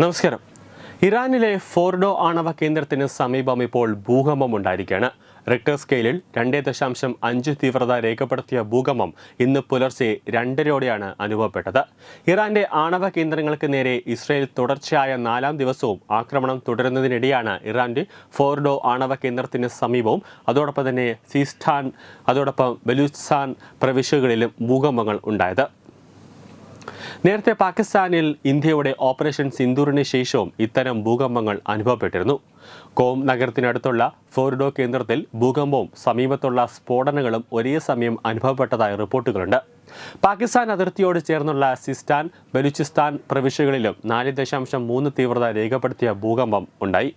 നമസ്കാരം. ഇറാനിലെ ഫോർഡോ ആണവ കേന്ദ്രത്തിന് സമീപം ഇപ്പോൾ ഭൂകമ്പം ഉണ്ടായിരിക്കുകയാണ്. റിക്ടർ സ്കെയിലിൽ രണ്ടേ ദശാംശം അഞ്ച് തീവ്രത രേഖപ്പെടുത്തിയ ഭൂകമ്പം ഇന്ന് പുലർച്ചെ രണ്ടരയോടെയാണ് അനുഭവപ്പെട്ടത്. ഇറാന്റെ ആണവ കേന്ദ്രങ്ങൾക്ക് നേരെ ഇസ്രയേൽ തുടർച്ചയായ നാലാം ദിവസവും ആക്രമണം തുടരുന്നതിനിടെയാണ് ഇറാന്റെ ഫോർഡോ ആണവ കേന്ദ്രത്തിന് സമീപവും അതോടൊപ്പം തന്നെ സീസ്ഥാൻ അതോടൊപ്പം ബലൂസ്ഥാൻ പ്രവിശ്യകളിലും ഭൂകമ്പങ്ങൾ ഉണ്ടായത്. നേരത്തെ പാകിസ്ഥാനിൽ ഇന്ത്യയുടെ ഓപ്പറേഷൻ സിന്ദൂറിന് ശേഷവും ഇത്തരം ഭൂകമ്പങ്ങൾ അനുഭവപ്പെട്ടിരുന്നു. കോം നഗരത്തിനടുത്തുള്ള ഫോർഡോ കേന്ദ്രത്തിൽ ഭൂകമ്പവും സമീപത്തുള്ള സ്ഫോടനങ്ങളും ഒരേ സമയം അനുഭവപ്പെട്ടതായി റിപ്പോർട്ടുകളുണ്ട്. പാകിസ്ഥാൻ അതിർത്തിയോട് ചേർന്നുള്ള സിസ്ഥാൻ ബലൂചിസ്ഥാൻ പ്രവിശ്യകളിലും നാല് ദശാംശം മൂന്ന് തീവ്രത രേഖപ്പെടുത്തിയ ഭൂകമ്പം ഉണ്ടായി.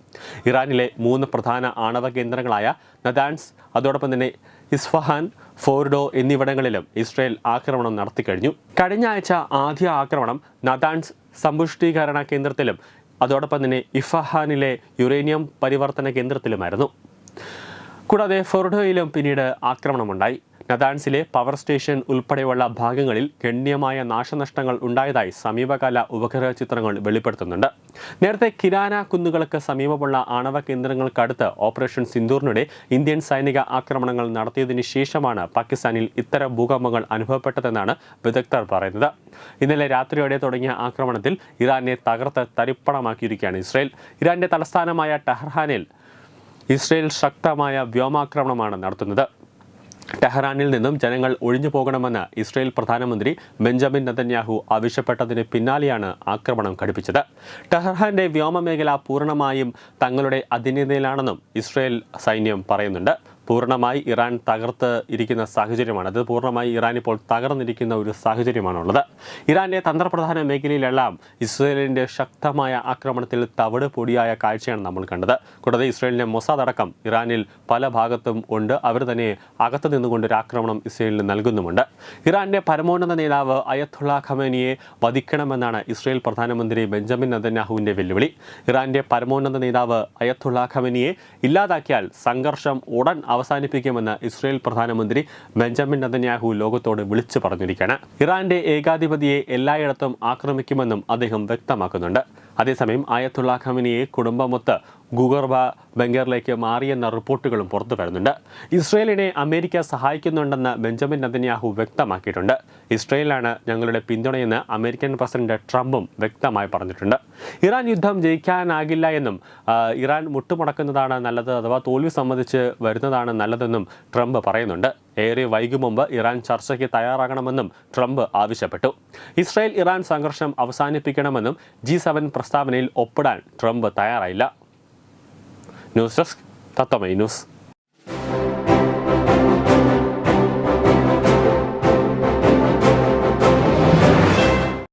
ഇറാനിലെ മൂന്ന് പ്രധാന ആണവ കേന്ദ്രങ്ങളായ നദാൻസ് അതോടൊപ്പം തന്നെ ഇസ്ഫഹാൻ ഫോർഡോ എന്നിവിടങ്ങളിലും ഇസ്രയേൽ ആക്രമണം നടത്തിക്കഴിഞ്ഞു. കഴിഞ്ഞ ആഴ്ച ആദ്യ ആക്രമണം നദാൻസ് സമ്പുഷ്ടീകരണ കേന്ദ്രത്തിലും അതോടൊപ്പം തന്നെ ഇഫഹാനിലെ യുറേനിയം പരിവർത്തന കേന്ദ്രത്തിലുമായിരുന്നു. കൂടാതെ ഫോർഡോയിലും പിന്നീട് ആക്രമണമുണ്ടായി. നദാൻസിലെ പവർ സ്റ്റേഷൻ ഉൾപ്പെടെയുള്ള ഭാഗങ്ങളിൽ ഗണ്യമായ നാശനഷ്ടങ്ങൾ ഉണ്ടായതായി സമീപകാല ഉപഗ്രഹ ചിത്രങ്ങൾ വെളിപ്പെടുത്തുന്നുണ്ട്. നേരത്തെ കിരാന കുന്നുകൾക്ക് സമീപമുള്ള ആണവ കേന്ദ്രങ്ങൾക്കടുത്ത് ഓപ്പറേഷൻ സിന്ദൂറിനിടെ ഇന്ത്യൻ സൈനിക ആക്രമണങ്ങൾ നടത്തിയതിന് ശേഷമാണ് പാകിസ്ഥാനിൽ ഇത്തരം ഭൂകമ്പങ്ങൾ അനുഭവപ്പെട്ടതെന്നാണ് വിദഗ്ധർ പറയുന്നത്. ഇന്നലെ രാത്രിയോടെ തുടങ്ങിയ ആക്രമണത്തിൽ ഇറാനെ തകർത്ത് തരിപ്പണമാക്കിയിരിക്കുകയാണ് ഇസ്രയേൽ. ഇറാന്റെ തലസ്ഥാനമായ ടെഹ്റാനിൽ ഇസ്രയേൽ ശക്തമായ വ്യോമാക്രമണമാണ് നടത്തുന്നത്. ടെഹ്റാനിൽ നിന്നും ജനങ്ങൾ ഒഴിഞ്ഞു പോകണമെന്ന് ഇസ്രയേൽ പ്രധാനമന്ത്രി ബെഞ്ചമിൻ നതന്യാഹു ആവശ്യപ്പെട്ടതിന് പിന്നാലെയാണ് ആക്രമണം ഘടിപ്പിച്ചത്. ടെഹ്റാന്റെ വ്യോമമേഖല പൂർണമായും തങ്ങളുടെ അധീനതയിലാണെന്നും ഇസ്രയേൽ സൈന്യം പറയുന്നുണ്ട്. പൂർണമായി ഇറാൻ തകർത്ത് ഇരിക്കുന്ന സാഹചര്യമാണ്. അത് പൂർണമായി ഇറാൻ ഇപ്പോൾ തകർന്നിരിക്കുന്ന ഒരു സാഹചര്യമാണുള്ളത്. ഇറാന്റെ തന്ത്രപ്രധാന മേഖലയിലെല്ലാം ഇസ്രയേലിന്റെ ശക്തമായ ആക്രമണത്തിൽ തവിട് പൊടിയായ കാഴ്ചയാണ് നമ്മൾ കണ്ടത്. കൂടാതെ ഇസ്രയേലിന്റെ മൊസാദ് അടക്കം ഇറാനിൽ പല ഭാഗത്തും ഉണ്ട്. അവർ തന്നെ അകത്ത് നിന്നുകൊണ്ട് ഒരു ആക്രമണം ഇസ്രയേലിന് നൽകുന്നുമുണ്ട്. ഇറാന്റെ പരമോന്നത നേതാവ് അയത്തുള്ള ഖമേനിയെ വധിക്കണമെന്നാണ് ഇസ്രയേൽ പ്രധാനമന്ത്രി ബെഞ്ചമിൻ നദന്യാഹുവിന്റെ വെല്ലുവിളി. ഇറാന്റെ പരമോന്നത നേതാവ് അയത്തുള്ള ഖമേനിയെ ഇല്ലാതാക്കിയാൽ സംഘർഷം ഉടൻ അവസാനിപ്പിക്കുമെന്ന് ഇസ്രയേൽ പ്രധാനമന്ത്രി ബെഞ്ചമിൻ നദന്യാഹു ലോകത്തോട് വിളിച്ചു പറഞ്ഞിരിക്കുകയാണ്. ഇറാന്റെ ഏകാധിപതിയെ എല്ലായിടത്തും ആക്രമിക്കുമെന്നും അദ്ദേഹം വ്യക്തമാക്കുന്നുണ്ട്. അതേസമയം ആയത്തുള്ള ഖമിനിയെ കുടുംബമൊത്ത് ഗുഗർബ ബംഗറിലേക്ക് മാറിയെന്ന റിപ്പോർട്ടുകളും പുറത്തു വരുന്നുണ്ട്. ഇസ്രയേലിനെ അമേരിക്ക സഹായിക്കുന്നുണ്ടെന്ന് ബെഞ്ചമിൻ നദന്യാഹു വ്യക്തമാക്കിയിട്ടുണ്ട്. ഇസ്രയേലാണ് ഞങ്ങളുടെ പിന്തുണയെന്ന് അമേരിക്കൻ പ്രസിഡന്റ് ട്രംപും വ്യക്തമായി പറഞ്ഞിട്ടുണ്ട്. ഇറാൻ യുദ്ധം ജയിക്കാനാകില്ല എന്നും ഇറാൻ മുട്ടുമുടക്കുന്നതാണ് നല്ലത് അഥവാ തോൽവി സംബന്ധിച്ച് വരുന്നതാണ് നല്ലതെന്നും ട്രംപ് പറയുന്നുണ്ട്. ഏറെ വൈകും മുമ്പ് ഇറാൻ ചർച്ചയ്ക്ക് തയ്യാറാകണമെന്നും ട്രംപ് ആവശ്യപ്പെട്ടു. ഇസ്രായേൽ ഇറാൻ സംഘർഷം അവസാനിപ്പിക്കണമെന്നും ജി സെവൻ പ്രസ്താവനയിൽ ഒപ്പിടാൻ ട്രംപ് തയ്യാറായില്ല. nos, das, tatame inus